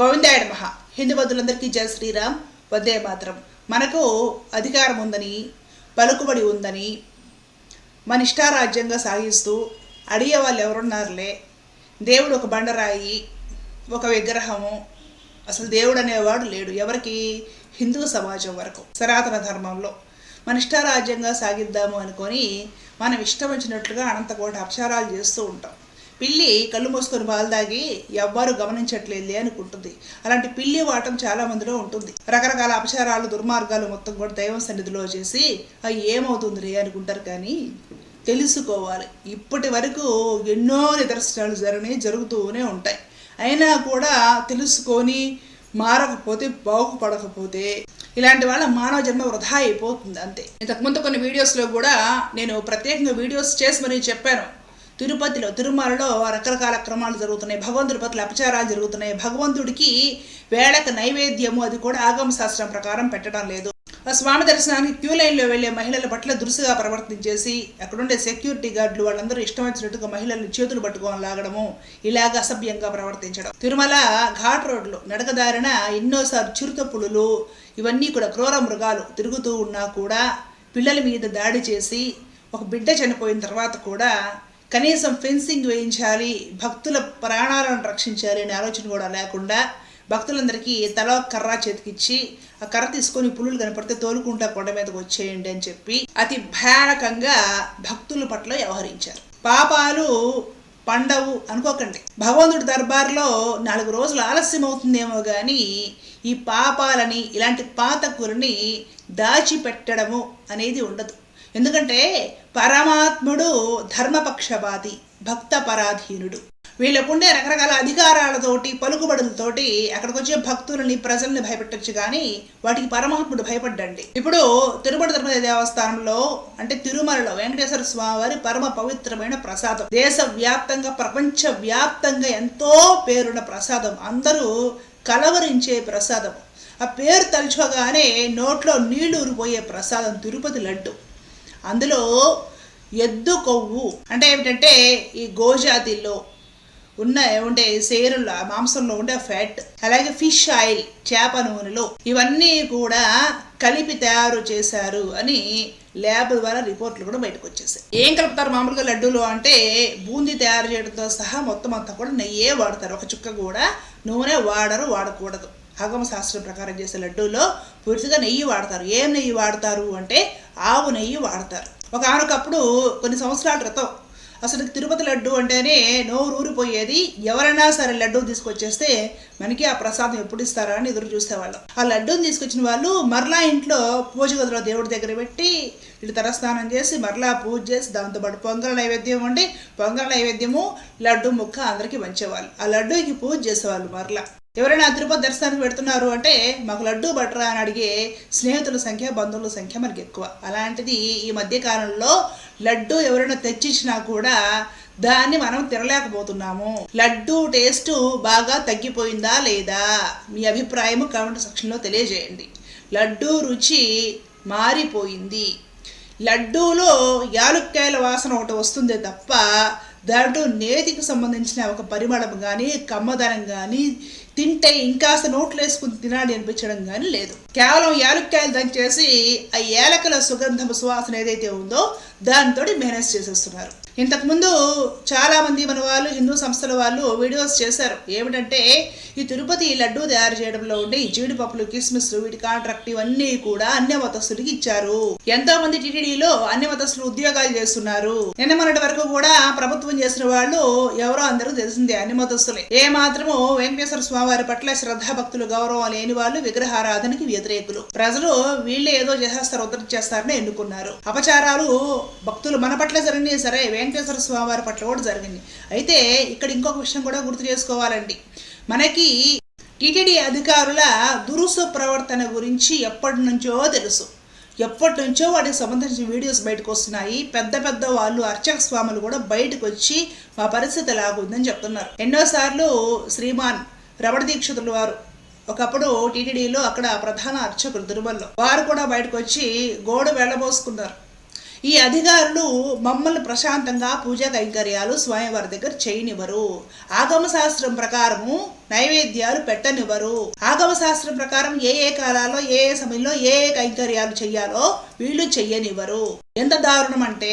గోవిందాయుడు మహా హిందూ బంధువులందరికీ జయ శ్రీరామ్. వందే మాత్రం. మనకు అధికారం ఉందని పలుకుబడి ఉందని మన ఇష్టారాజ్యంగా సాగిస్తూ అడిగే వాళ్ళు ఎవరున్నారులే? దేవుడు ఒక బండరాయి ఒక విగ్రహము. అసలు దేవుడు అనేవాడు లేడు. ఎవరికి? హిందూ సమాజం వరకు సనాతన ధర్మంలో. మన ఇష్టారాజ్యంగా సాగిద్దాము అనుకొని మనం ఇష్టం వచ్చినట్లుగా అనంతకోటి అక్షరాలు చేస్తూ ఉంటాం. పిల్లి కళ్ళు మూసుకొని పాలు దాగి ఎవ్వరు గమనించట్లేదు అనుకుంటుంది. అలాంటి పిల్లి వాటం చాలా మందిలో ఉంటుంది. రకరకాల అపచారాలు దుర్మార్గాలు మొత్తం కూడా దైవం సన్నిధిలో చేసి అవి ఏమవుతుంది రే అనుకుంటారు కానీ తెలుసుకోవాలి. ఇప్పటి వరకు ఎన్నో నిదర్శనాలు జరిగినాయి జరుగుతూనే ఉంటాయి. అయినా కూడా తెలుసుకొని మారకపోతే బాగుపడకపోతే ఇలాంటి వాళ్ళ మానవ జన్మ వృధా అయిపోతుంది అంతే. ఇంతకుముందు కొన్ని వీడియోస్లో కూడా నేను ప్రత్యేకంగా వీడియోస్ చేసి మరీ చెప్పాను. తిరుపతిలో తిరుమలలో రకరకాల క్రమాలు జరుగుతున్నాయి. భగవంతుడి పట్ల అపచారాలు జరుగుతున్నాయి. భగవంతుడికి వేళక నైవేద్యము అది కూడా ఆగమ శాస్త్రం ప్రకారం పెట్టడం లేదు. ఆ స్వామి దర్శనానికి క్యూ లైన్లో వెళ్ళే మహిళల పట్ల దురుసుగా ప్రవర్తించేసి అక్కడుండే సెక్యూరిటీ గార్డులు వాళ్ళందరూ ఇష్టం వచ్చినట్టుగా మహిళలు చేతులు పట్టుకొని లాగడము ఇలాగ అసభ్యంగా ప్రవర్తించడం. తిరుమల ఘాట్ రోడ్లు నడకదారిన ఎన్నోసార్లు చిరుతపులులు ఇవన్నీ కూడా క్రూర మృగాలు తిరుగుతూ ఉన్నా కూడా పిల్లల మీద దాడి చేసి ఒక బిడ్డ చనిపోయిన తర్వాత కూడా కనీసం ఫెన్సింగ్ వేయించాలి భక్తుల ప్రాణాలను రక్షించాలి అనే ఆలోచన కూడా లేకుండా భక్తులందరికీ తల కర్ర చేతికిచ్చి ఆ కర్ర తీసుకొని పులులు కనపడితే తోలుకుంటా కొండ మీదకి వచ్చేయండి అని చెప్పి అతి భయానకంగా భక్తుల పట్ల వ్యవహరించారు. పాపాలు పండవు అనుకోకండి. భగవంతుడి దర్బార్లో నాలుగు రోజులు ఆలస్యం అవుతుందేమో కానీ ఈ పాపాలని ఇలాంటి పాతకులని దాచిపెట్టడము అనేది ఉండదు. ఎందుకంటే పరమాత్ముడు ధర్మపక్షపాతి భక్త పరాధీనుడు వీళ్ళకుండే రకరకాల అధికారాలతోటి పలుకుబడులతోటి అక్కడికి వచ్చే భక్తులని ప్రజల్ని భయపెట్టచ్చు కానీ వాటికి పరమాత్ముడు భయపడ్డండి. ఇప్పుడు తిరుపతి తిరుపతి దేవస్థానంలో అంటే తిరుమలలో వెంకటేశ్వర స్వామి వారి పరమ పవిత్రమైన ప్రసాదం. దేశ వ్యాప్తంగా ప్రపంచ వ్యాప్తంగా ఎంతో పేరున్న ప్రసాదం. అందరూ కలవరించే ప్రసాదం. ఆ పేరు తలుచుకోగానే నోట్లో నీళ్ళు ఊరిపోయే ప్రసాదం తిరుపతి లడ్డు. అందులో ఎద్దు కొవ్వు అంటే ఏమిటంటే ఈ గోజాతిల్లో ఉన్న ఉండే సేరుల మాంసంలో ఉండే ఫ్యాట్ అలాగే ఫిష్ ఆయిల్ చేప నూనెలో ఇవన్నీ కూడా కలిపి తయారు చేశారు అని ల్యాబ్ ద్వారా రిపోర్ట్లు కూడా బయటకు వచ్చేసాయి. ఏం కలుపుతారు మామూలుగా లడ్డూలు అంటే బూందీ తయారు చేయడంతో సహా మొత్తం అంతా కూడా నెయ్యే వాడతారు. ఒక చుక్క కూడా నూనె వాడరు వాడకూడదు. ఆగమ శాస్త్రం ప్రకారం చేసే లడ్డూలో పూర్తిగా నెయ్యి వాడతారు. ఏం నెయ్యి వాడతారు అంటే ఆవు నెయ్యి వాడతారు. ఒక ఆనకప్పుడు కొన్ని సంవత్సరాల క్రితం అసలు తిరుపతి లడ్డు అంటేనే నోరు ఊరిపోయేది ఎవరైనా సరే లడ్డూ తీసుకొచ్చేస్తే మనకి ఆ ప్రసాదం ఎప్పుడు ఇస్తారా అని ఎదురు చూసేవాళ్ళం. ఆ లడ్డూని తీసుకొచ్చిన వాళ్ళు మరలా ఇంట్లో పూజ గదిలో దేవుడి దగ్గర పెట్టి వీళ్ళు తలస్నానం చేసి మరలా పూజ చేసి దాంతోపాటు పొంగల నైవేద్యం ఉండి పొంగల నైవేద్యము లడ్డు ముక్క అందరికీ పంచేవాళ్ళు. ఆ లడ్డూకి పూజ చేసేవాళ్ళు మరలా. ఎవరైనా తిరుపతి దర్శనానికి పెడుతున్నారు అంటే మాకు లడ్డు బట్టరా అని అడిగే స్నేహితుల సంఖ్య బంధువుల సంఖ్య మనకి ఎక్కువ. అలాంటిది ఈ మధ్య కాలంలో లడ్డు ఎవరైనా తెచ్చిచ్చినా కూడా దాన్ని మనం తినలేకపోతున్నాము. లడ్డు టేస్ట్ బాగా తగ్గిపోయిందా లేదా? మీ అభిప్రాయం కామెంట్ సెక్షన్లో తెలియజేయండి. లడ్డు రుచి మారిపోయింది. లడ్డూలో యాలుక్కాయల వాసన ఒకటి వస్తుందే తప్ప దాంట్లో నేతికి సంబంధించిన ఒక పరిమళం కానీ కమ్మదనం కానీ తింటే ఇంకాస్త నోట్లు వేసుకుని తినాలి అనిపించడం కానీ లేదు. కేవలం యాలుక్కాయలు దంచేసి ఆ ఏలకల సుగంధం సువాసన ఏదైతే ఉందో దానితోటి మేనేజ్ చేసేస్తున్నారు. ఇంతకుముందు చాలామంది మన వాళ్ళు హిందూ సంస్థల వాళ్ళు వీడియోస్ చేశారు. ఏమిటంటే ఈ తిరుపతి లడ్డూ తయారు చేయడంలో ఉండే ఈ జీడిపప్పులు కిస్మిస్లు వీటి కాంట్రాక్ట్ ఇవన్నీ కూడా అన్య మతస్థులకి ఇచ్చారు. ఎంతో మంది టీటీడీలో అన్య మతస్థులు ఉద్యోగాలు చేస్తున్నారు. నిన్న మొన్నటి వరకు కూడా ప్రభుత్వం చేసిన వాళ్ళు ఎవరో అందరూ తెలిసిందే అన్ని మతస్థులే. ఏ మాత్రము వెంకటేశ్వర స్వామి వారి పట్ల శ్రద్ధాభక్తులు గౌరవం లేని వాళ్ళు విగ్రహారాధనకి వ్యతిరేకులు. ప్రజలు వీళ్ళే ఏదో చేసేస్తారు ఉద్ధరి చేస్తారని ఎన్నుకున్నారు. అపచారాలు భక్తులు మన పట్ల జరిగినాయి సరే వెంకటేశ్వర స్వామి వారి పట్ల కూడా జరిగింది. అయితే ఇక్కడ ఇంకొక విషయం కూడా గుర్తు చేసుకోవాలండి. మనకి టీటీడీ అధికారుల దురుసు ప్రవర్తన గురించి ఎప్పటి నుంచో తెలుసు. ఎప్పటి నుంచో వాటికి సంబంధించిన వీడియోస్ బయటకు వస్తున్నాయి. పెద్ద పెద్ద వాళ్ళు అర్చక స్వాములు కూడా బయటకు వచ్చి మా పరిస్థితి లాగుందని చెప్తున్నారు. ఎన్నోసార్లు శ్రీమాన్ రమణ దీక్షితుల వారు ఒకప్పుడు టీటీడీలో అక్కడ ప్రధాన అర్చకులు తిరుమలలో. వారు కూడా బయటకు వచ్చి గోడ వెళ్ళబోసుకున్నారు ఈ అధికారులు మమ్మల్ని ప్రశాంతంగా పూజా కైంకర్యాలు స్వామివారి దగ్గర చేయనివ్వరు. ఆగమ శాస్త్రం ప్రకారము నైవేద్యాలు పెట్టనివ్వరు. ఆగమ శాస్త్రం ప్రకారం ఏ ఏ కాలాల్లో ఏ ఏ సమయంలో ఏ ఏ కైంకర్యాలు చెయ్యాలో వీళ్ళు చెయ్యనివ్వరు. ఎంత దారుణం అంటే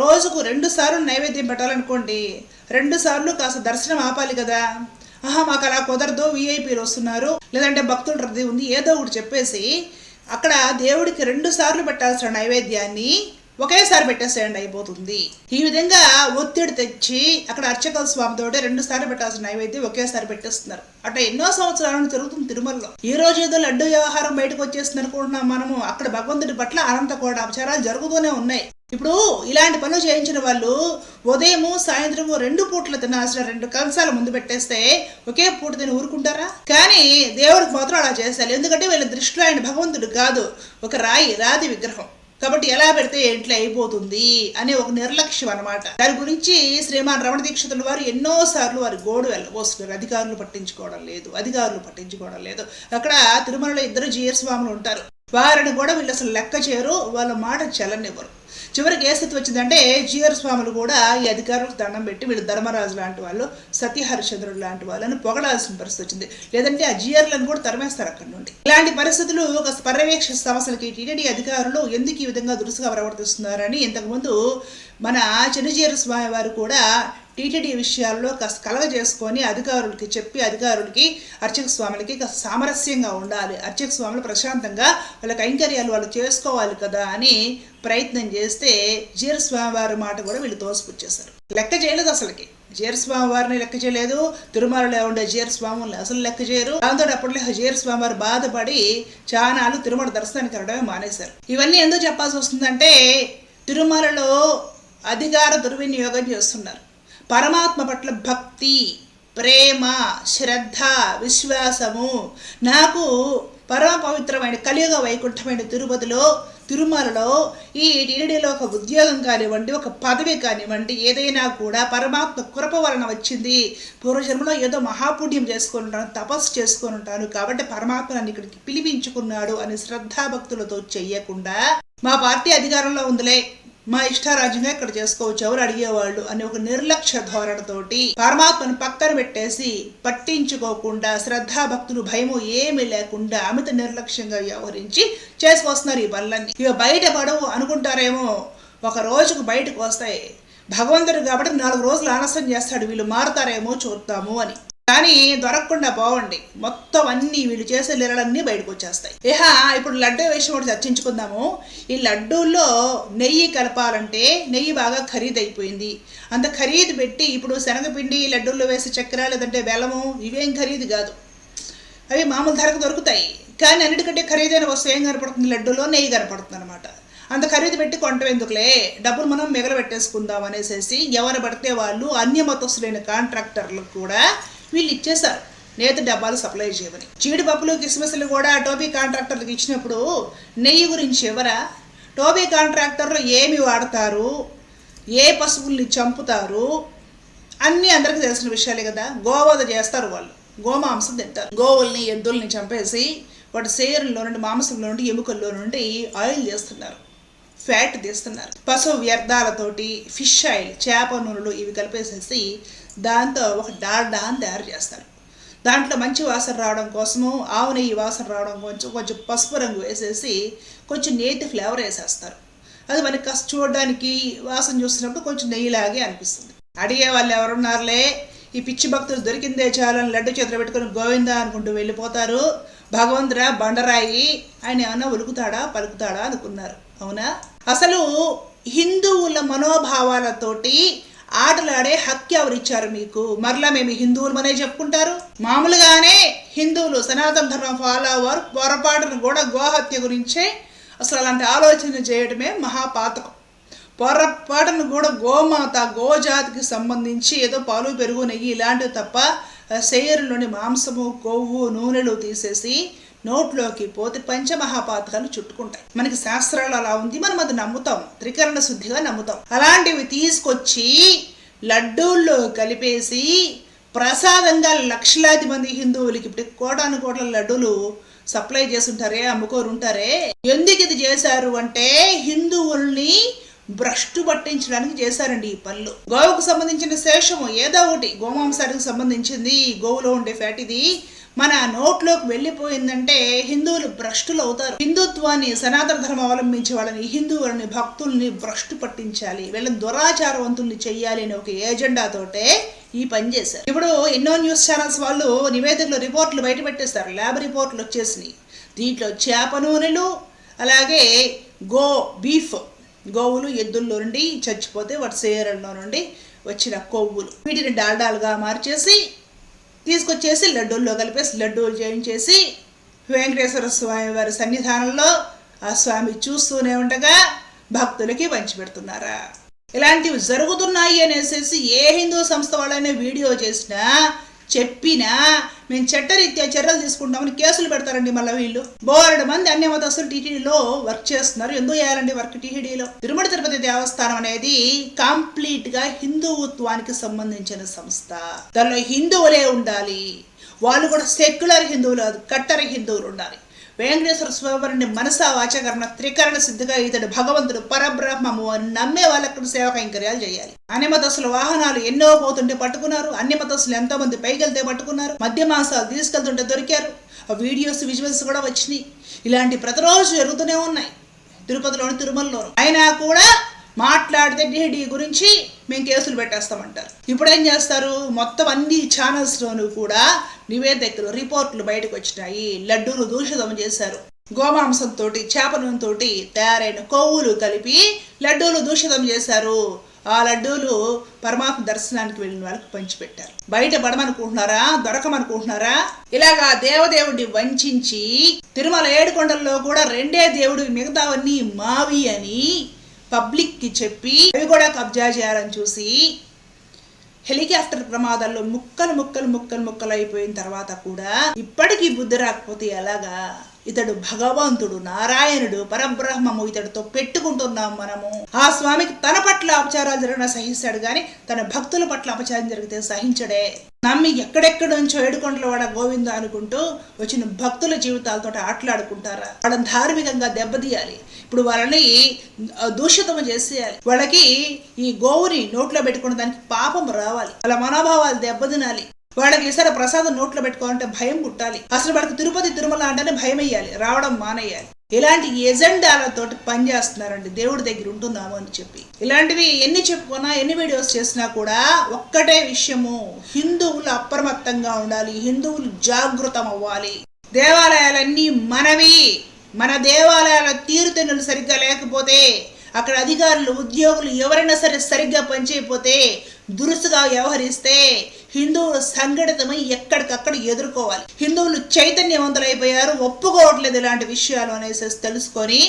రోజుకు రెండు సార్లు నైవేద్యం పెట్టాలనుకోండి రెండు సార్లు కాస్త దర్శనం ఆపాలి కదా. ఆహా మాకు అలా కుదరదు విఐపీలు వస్తున్నారు. లేదంటే భక్తుల రద్దీ ఉంది ఏదో ఒకటి చెప్పేసి అక్కడ దేవుడికి రెండు సార్లు పెట్టాల్సిన నైవేద్యాన్ని ఒకేసారి పెట్టేసేయండి అయిపోతుంది. ఈ విధంగా ఒత్తిడి తెచ్చి అక్కడ అర్చకల స్వామితోటి రెండు సార్లు పెట్టాల్సిన నైవేద్యం ఒకేసారి పెట్టేస్తున్నారు. అట్లా ఎన్నో సంవత్సరాలను జరుగుతుంది తిరుమలలో. ఈ రోజు ఏదో లడ్డు వ్యవహారం బయటకు వచ్చేస్తుంది అనుకుంటున్నాం మనము. అక్కడ భగవంతుడి పట్ల అనంత కోట అపచారాలు జరుగుతూనే ఉన్నాయి. ఇప్పుడు ఇలాంటి పనులు చేయించిన వాళ్ళు ఉదయము సాయంత్రము రెండు పూటలు తినాల్సిన రెండు కంసాలు ముందు పెట్టేస్తే ఒకే పూట తిని ఊరుకుంటారా? కానీ దేవుడికి మాత్రం అలా చేస్తారు. ఎందుకంటే వీళ్ళ దృష్టిలో ఆయన భగవంతుడు కాదు. ఒక రాయి రాతి విగ్రహం. కాబట్టి ఎలా పెడితే ఇంట్లో అయిపోతుంది అనే ఒక నిర్లక్ష్యం అన్నమాట. దాని గురించి శ్రీమాన్ రమణ దీక్షితుల వారు ఎన్నో సార్లు వారి గోడు వెళ్ళబోస్తున్నారు. అధికారులు పట్టించుకోవడం లేదు అధికారులు పట్టించుకోవడం లేదు. అక్కడ తిరుమలలో ఇద్దరు జీఎర్ స్వాములు ఉంటారు. వారిని కూడా వీళ్ళు అసలు లెక్క చేయరు వాళ్ళ మాట చెల్లనివ్వరు. చివరికి ఏ స్థితి వచ్చిందంటే జీఆర్ స్వాములు కూడా ఈ అధికారులకు దండం పెట్టి వీళ్ళు ధర్మరాజు లాంటి వాళ్ళు సత్యహరిశ్చంద్రుడు లాంటి వాళ్ళని పొగడాల్సిన పరిస్థితి వచ్చింది. లేదంటే ఆ జీఆర్లను కూడా తరిమేస్తారు అక్కడ నుండి. ఇలాంటి పరిస్థితులు ఒక పర్యవేక్షణ సమస్యలకి టీటీడీ అధికారులు ఎందుకు ఈ విధంగా దురుసుగా ప్రవర్తిస్తున్నారని ఇంతకుముందు మన చిన్నజీర స్వామి వారు కూడా టీటీడీ విషయాల్లో కాస్త కలగ చేసుకొని అధికారులకి చెప్పి అధికారులకి అర్చక స్వాములకి కాస్త సామరస్యంగా ఉండాలి. అర్చక స్వాములు ప్రశాంతంగా వాళ్ళ కైంకర్యాలు వాళ్ళు చేసుకోవాలి కదా అని ప్రయత్నం చేస్తే జీర వారి మాట కూడా వీళ్ళు తోసిపుచ్చేశారు. లెక్క చేయలేదు అసలుకి. జీరస్వామి వారిని లెక్క చేయలేదు. తిరుమలలో ఉండే జీరస్వాముల్ని అసలు లెక్క చేయరు. దాంతో అప్పట్లో జీరస్వామి వారు బాధపడి చానాలు తిరుమల దర్శనానికి వెళ్ళడమే మానేశారు. ఇవన్నీ ఎందుకు చెప్పాల్సి వస్తుందంటే తిరుమలలో అధికార దుర్వినియోగం చేస్తున్నారు. పరమాత్మ పట్ల భక్తి ప్రేమ శ్రద్ధ విశ్వాసము నాకు పరమ పవిత్రమైన కలియుగ వైకుంఠమైన తిరుపతిలో తిరుమలలో ఈ టీడీడీలో ఒక ఉద్యోగం కానివ్వండి ఒక పదవి కానివ్వండి ఏదైనా కూడా పరమాత్మ కృప వలన వచ్చింది. పూర్వజన్మలో ఏదో మహాపుణ్యం చేసుకొని ఉంటాను తపస్సు చేసుకొని ఉంటాను కాబట్టి పరమాత్మ నన్ను ఇక్కడికి పిలిపించుకున్నాడు అని శ్రద్ధాభక్తులతో చెయ్యకుండా మా పార్టీ అధికారంలో ఉందిలే. మా ఇష్టారాజ్యంగా ఇక్కడ చేసుకోవచ్చు. ఎవరు అడిగేవాళ్ళు? అనే ఒక నిర్లక్ష్య ధోరణతోటి పరమాత్మను పక్కన పెట్టేసి పట్టించుకోకుండా శ్రద్ధాభక్తులు భయము ఏమీ లేకుండా అమిత నిర్లక్ష్యంగా వ్యవహరించి చేసుకొస్తున్నారు ఈ పనులన్నీ ఇవి బయట పడవు అనుకుంటారేమో. ఒక రోజుకు బయటకు వస్తాయి. భగవంతుడు కాబట్టి నాలుగు రోజులు ఆలస్యం చేస్తాడు. వీళ్ళు మారుతారేమో చూద్దాము అని. కానీ దొరకకుండా పోవండి. మొత్తం అన్ని వీళ్ళు చేసే లీలలన్నీ బయటకు వచ్చేస్తాయి. ఇహ ఇప్పుడు లడ్డూ విషయం ఒకటి చర్చించుకుందాము. ఈ లడ్డూల్లో నెయ్యి కలపాలంటే నెయ్యి బాగా ఖరీదైపోయింది. అంత ఖరీదు పెట్టి ఇప్పుడు శనగపిండి లడ్డూల్లో వేసే చక్కెర లేదంటే బెల్లము ఇవేం ఖరీదు కాదు. అవి మామూలు ధరకు దొరుకుతాయి. కానీ అన్నిటికంటే ఖరీదైన వస్తువు ఏం కనపడుతుంది? లడ్డూలో నెయ్యి కనపడుతుంది అనమాట అంత ఖరీదు పెట్టి కొనటం ఎందుకులే? డబ్బులు మనం మిగలబెట్టేసుకుందాం అనేసి ఎవరు పడితే వాళ్ళు అన్యమతస్తులైన కాంట్రాక్టర్లకు కూడా వీళ్ళు ఇచ్చేశారు. నేత డబ్బాలు సప్లై చేయమని. జీడిపప్పులు కిస్మిస్లు కూడా టోబీ కాంట్రాక్టర్లకు ఇచ్చినప్పుడు నెయ్యి గురించి ఎవరా? టోబీ కాంట్రాక్టర్లు ఏమి వాడతారు? ఏ పశువుల్ని చంపుతారు? అన్నీ అందరికీ తెలిసిన విషయాలే కదా. గోవధ చేస్తారు వాళ్ళు. గోమాంసం తింటారు. గోవుల్ని ఎద్దుల్ని చంపేసి వాటి శరీరంలో నుండి మాంసంలో నుండి ఎముకల్లో నుండి ఆయిల్ చేస్తున్నారు ఫ్యాట్ తీస్తున్నారు. పశువు వ్యర్థాలతోటి ఫిష్ ఆయిల్ చేప నూనెలు ఇవి కలిపేసేసి దాంతో ఒక డాల్డా అని తయారు చేస్తారు. దాంట్లో మంచి వాసన రావడం కోసము ఆవు నెయ్యి వాసన రావడం కొంచెం కొంచెం పసుపు రంగు వేసేసి కొంచెం నేతి ఫ్లేవర్ వేసేస్తారు. అది మనకి కాస్త చూడడానికి వాసన చూసినప్పుడు కొంచెం నెయ్యిలాగే అనిపిస్తుంది. అడిగే వాళ్ళు ఎవరున్నారులే? ఈ పిచ్చి భక్తులు దొరికిందే చాలని లడ్డు చేతులు పెట్టుకొని గోవిందా అనుకుంటూ వెళ్ళిపోతారు. భగవంతురా బండరాయి ఆయన ఏమన్నా ఉలుకుతాడా పలుకుతాడా అనుకున్నారు. అవునా? అసలు హిందువుల మనోభావాలతోటి ఆటలాడే హక్కు ఎవరిచ్చారు మీకు? మరలా మేము హిందువులమనే చెప్పుకుంటారు? మామూలుగానే హిందువులు సనాతన ధర్మం ఫాలో అవ్వరు. పొరపాటును కూడా గోహత్య గురించే అసలు అలాంటి ఆలోచన చేయడమే మహాపాతకం. పొరపాటును కూడా గోమాత గోజాతికి సంబంధించి ఏదో పాలు పెరుగు నెయ్యి ఇలాంటివి తప్ప శరీరంలోని మాంసము కొవ్వు నూనెలు తీసేసి నోట్లోకి పోతే పంచమహాపాతకాలు చుట్టుకుంటాయి. మనకి శాస్త్రాలు అలా ఉంది మనం అది నమ్ముతాం. త్రికరణ శుద్ధిగా నమ్ముతాం. అలాంటివి తీసుకొచ్చి లడ్డూల్లో కలిపేసి ప్రసాదంగా లక్షలాది మంది హిందువులకి ఇప్పుడు కోటాను కోట్ల లడ్డూలు సప్లై చేస్తుంటారే అమ్ముకోరు ఉంటారే ఎందుకు ఇది చేశారు అంటే హిందువుల్ని భ్రష్టు పట్టించడానికి చేశారండి ఈ పనులు గోవుకు సంబంధించిన శేషము ఏదో ఒకటి గోమాంసానికి సంబంధించింది గోవులో ఉండే ఫ్యాట్ ఇది. మన నోట్లోకి వెళ్ళిపోయిందంటే హిందువులు భ్రష్టులు అవుతారు. హిందుత్వాన్ని సనాతన ధర్మం అవలంబించే వాళ్ళని హిందువులని భక్తుల్ని భ్రష్టు పట్టించాలి. వీళ్ళని దురాచారవంతుల్ని చెయ్యాలి అనే ఒక ఏజెండాతోటే ఈ పని చేశారు. ఇప్పుడు ఎన్నో న్యూస్ ఛానల్స్ వాళ్ళు నివేదికలు రిపోర్ట్లు బయట పెట్టేస్తారు. ల్యాబ్ రిపోర్ట్లు వచ్చేసినాయి. దీంట్లో చేప నూనెలు అలాగే గో బీఫ్ గోవులు ఎద్దుల్లో నుండి చచ్చిపోతే వాటి శరీరంలో నుండి వచ్చిన కొవ్వులు. వీటిని డాల్డాలుగా మార్చేసి తీసుకొచ్చేసి లడ్డూల్లో కలిపేసి లడ్డూలు చేయించేసి వెంకటేశ్వర స్వామి వారి సన్నిధానంలో ఆ స్వామి చూస్తూనే ఉండగా భక్తులకి పంచిపెడుతున్నారా? ఇలాంటివి జరుగుతున్నాయి అనేసి ఏ హిందూ సంస్థ వాళ్ళైనా వీడియో చేసినా చెప్పినా మేము చట్టరీత్యా చర్యలు తీసుకుంటామని కేసులు పెడతారండి మళ్ళీ వీళ్ళు. బోలెడు మంది అన్ని మతస్థులు టీటీడీలో వర్క్ చేస్తున్నారు. ఎందుకు చేయాలండి వర్క్ టీటీడీలో? తిరుమల తిరుపతి దేవస్థానం అనేది కంప్లీట్గా హిందువుత్వానికి సంబంధించిన సంస్థ. దానిలో హిందువులే ఉండాలి. వాళ్ళు కూడా సెక్యులర్ హిందువులు కాదు కట్టర హిందువులు ఉండాలి. వెంకటేశ్వర స్వామివారిని మనస వాచకరణ త్రికరణ సిద్ధిగా ఇతడు భగవంతుడు పరబ్రహ్మము అని నమ్మే వాళ్ళకు సేవకైంకర్యాలు చేయాలి. అన్ని మతస్థుల వాహనాలు ఎన్నో పోతుంటే పట్టుకున్నారు. అన్ని మతస్సులు ఎంతో మంది పైకెళ్తే పట్టుకున్నారు. మధ్య మాసాలు తీసుకెళ్తుంటే దొరికారు. ఆ వీడియోస్ విజువల్స్ కూడా వచ్చినాయి. ఇలాంటి ప్రతిరోజు జరుగుతూనే ఉన్నాయి. తిరుపతిలోని తిరుమలలోను. అయినా కూడా మాట్లాడితే డిహెడి గురించి మేము కేసులు పెట్టేస్తామంటారు. ఇప్పుడు ఏం చేస్తారు? మొత్తం అన్ని ఛానల్స్లోనూ కూడా నివేదికలు రిపోర్ట్లు బయటకు వచ్చినాయి. లడ్డూలు దూషితం చేశారు. గోమాంసంతో చేపలతో తయారైన కొవ్వులు కలిపి లడ్డూలు దూషితం చేశారు. ఆ లడ్డూలు పరమాత్మ దర్శనానికి వెళ్ళిన వాళ్ళకి పంచిపెట్టారు. బయట పడమనుకుంటున్నారా? దొరకమనుకుంటున్నారా? ఇలాగా దేవదేవుడిని వంచించి తిరుమల ఏడుకొండల్లో కూడా రెండే దేవుడు మిగతావన్నీ మావి అని పబ్లిక్కి చెప్పి అవి కూడా కబ్జా చేయాలని చూసి హెలికాప్టర్ ప్రమాదాల్లో ముక్కలు ముక్కలు ముక్కలు ముక్కలు అయిపోయిన తర్వాత కూడా ఇప్పటికీ బుద్ధి రాకపోతే ఎలాగా? ఇతడు భగవంతుడు నారాయణుడు పరబ్రహ్మము ఇతడితో పెట్టుకుంటున్నాం మనము. ఆ స్వామికి తన పట్ల అపచారాలు జరిగిన సహిస్తాడు గాని తన భక్తుల పట్ల అపచారం జరిగితే సహించడే. నమ్మి ఎక్కడెక్కడ నుంచో ఏడుకొండల వాడ గోవింద అనుకుంటూ వచ్చిన భక్తుల జీవితాలతో ఆటలాడుకుంటారా? వాళ్ళని ధార్మికంగా దెబ్బతీయాలి. ఇప్పుడు వాళ్ళని దూషితం చేసేయాలి. వాళ్ళకి ఈ గోవుని నోట్లో పెట్టుకున్న దానికి పాపం రావాలి. వాళ్ళ మనోభావాలు దెబ్బతినాలి. వాళ్ళకి ఈసారి ప్రసాదం నోట్లో పెట్టుకోవాలంటే భయం పుట్టాలి. అసలు వాళ్ళకి తిరుపతి తిరుమల అంటేనే భయం వేయాలి రావడం మానేయాలి. ఇలాంటి ఎజెండాలతోటి పనిచేస్తున్నారండి దేవుడి దగ్గర ఉంటున్నాము అని చెప్పి. ఇలాంటివి ఎన్ని చెప్పుకున్నా ఎన్ని వీడియోస్ చేసినా కూడా ఒక్కటే విషయము. హిందువులు అప్రమత్తంగా ఉండాలి. హిందువులు జాగృతం అవ్వాలి దేవాలయాలన్నీ మనవి. మన దేవాలయాల తీరుతెన్నులు సరిగ్గా లేకపోతే అక్కడ అధికారులు ఉద్యోగులు ఎవరైనా సరే సరిగ్గా పనిచేయకపోతే దురుసుగా వ్యవహరిస్తే హిందువులు సంఘటితమై ఎక్కడికక్కడ ఎదుర్కోవాలి. హిందువులు చైతన్యవంతులైపోయారు ఒప్పుకోవట్లేదు ఇలాంటి విషయాలు అనేసి తెలుసుకొని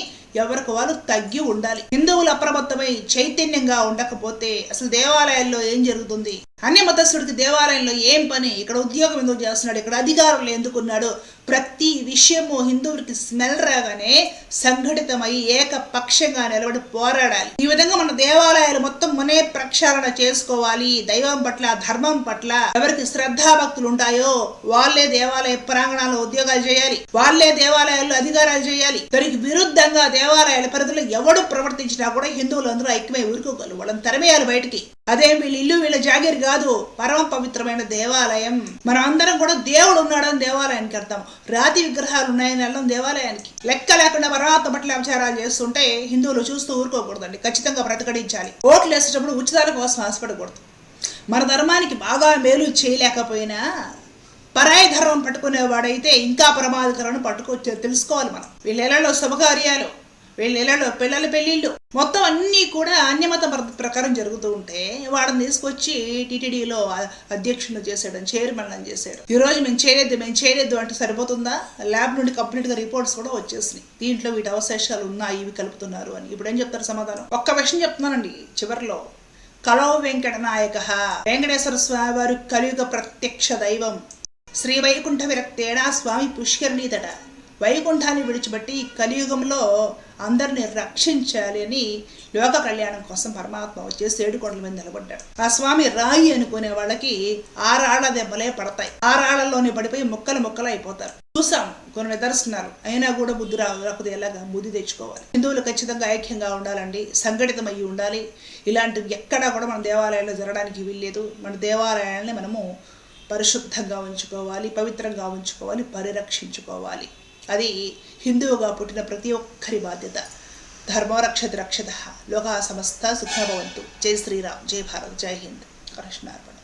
ఎవరికి వాళ్ళు తగ్గి ఉండాలి. హిందువులు అప్రమత్తమై చైతన్యంగా ఉండకపోతే అసలు దేవాలయాల్లో ఏం జరుగుతుంది? అన్ని మతస్థుడికి దేవాలయంలో ఏం పని? ఇక్కడ ఉద్యోగం ఎందుకు చేస్తున్నాడు? ఇక్కడ అధికారులు ఎందుకున్నాడు ప్రతి విషయము హిందువులకి స్మెల్ రాగానే సంఘటితమై ఏకపక్షంగా నిలబడి పోరాడాలి. ఈ విధంగా మన దేవాలయాలు మొత్తం మనే ప్రక్షాళన చేసుకోవాలి. దైవం పట్ల ధర్మం పట్ల ఎవరికి శ్రద్ధాభక్తులు ఉంటాయో వాళ్ళే దేవాలయ ప్రాంగణాల్లో ఉద్యోగాలు చేయాలి. వాళ్ళే దేవాలయాల్లో అధికారాలు చేయాలి. దానికి విరుద్ధంగా దేవాలయాల పరిధిలో ఎవడు ప్రవర్తించినా కూడా హిందువులు అందరూ ఐక్యమై ఊరుకోగలరు. వాళ్ళని తరిమేయాలి బయటికి. అదే వీళ్ళ ఇల్లు వీళ్ళ జాగిరి కాదు. పరమ పవిత్రమైన దేవాలయం. మనం అందరం కూడా దేవుడు ఉన్నాడని దేవాలయానికి అర్థం. రాతి విగ్రహాలు ఉన్నాయని వెళ్ళడం దేవాలయానికి. లెక్క లేకుండా పరమాత్మ పట్ల అపచారాలు చేస్తుంటే హిందువులు చూస్తూ ఊరుకోకూడదండి. ఖచ్చితంగా ప్రతిఘటించాలి ఓట్లు వేసేటప్పుడు ఉచితాల కోసం ఆశపడకూడదు. మన ధర్మానికి బాగా మేలు చేయలేకపోయినా పరాయ ధర్మం పట్టుకునేవాడైతే ఇంకా ప్రమాదకరం పట్టుకో తెలుసుకోవాలి మనం. వీళ్ళ శుభకార్యాలు. వీళ్ళ ఇళ్ళలో పిల్లల పెళ్ళిళ్ళు. మొత్తం అన్నీ కూడా అన్యమత ప్ర- ప్రకారం జరుగుతూ ఉంటే వాడిని తీసుకొచ్చి టీటీడీలో అధ్యక్షుడు చేసాడు చైర్మన్ అని చేశాడు. ఈ రోజు మేము చేయలేదు మేము చేయలేదు అంటే సరిపోతుందా? ల్యాబ్ నుండి కంప్లీట్గా రిపోర్ట్స్ కూడా వచ్చేసినాయి. దీంట్లో వీటి అవశేషాలు ఉన్నాయి ఇవి కలుపుతున్నారు అని. ఇప్పుడు ఏం చెప్తారు సమాధానం? ఒక్క విషయం చెప్తున్నానండి చివరిలో. కలవ వెంకట నాయక వెంకటేశ్వర స్వామి వారు కలియుగ ప్రత్యక్ష దైవం. శ్రీ వైకుంఠ విరక్తేడా స్వామి పుష్కరిణీతట. వైకుంఠాన్ని విడిచిపెట్టి ఈ కలియుగంలో అందరిని రక్షించాలి అని లోక కళ్యాణం కోసం పరమాత్మ వచ్చేసి ఏడుకొండల మీద నిలబడ్డాడు. ఆ స్వామి రాయి అనుకునే వాళ్ళకి ఆరాళ్ళ దెబ్బలే పడతాయి. ఆరాళ్ళలోనే పడిపోయి ముక్కలు ముక్కలు అయిపోతారు. చూసాం కొన్ని నిదర్శనాలు. అయినా కూడా బుద్ధి రాకపోతే ఎలాగా? బుద్ధి తెచ్చుకోవాలి. హిందువులు ఖచ్చితంగా ఐక్యంగా ఉండాలండి సంఘటితమయ్యి ఉండాలి. ఇలాంటివి ఎక్కడా కూడా మన దేవాలయాల్లో జరగడానికి వీల్లేదు. మన దేవాలయాల్ని మనము పరిశుద్ధంగా ఉంచుకోవాలి పవిత్రంగా ఉంచుకోవాలి పరిరక్షించుకోవాలి. అది హిందువుగా పుట్టిన ప్రతి ఒక్కరి బాధ్యత. ధర్మరక్షతి రక్షత లోకా సమస్త సుఖభవంతు జై శ్రీరామ్. జై భారత్. జై హింద్. కృష్ణార్పణ.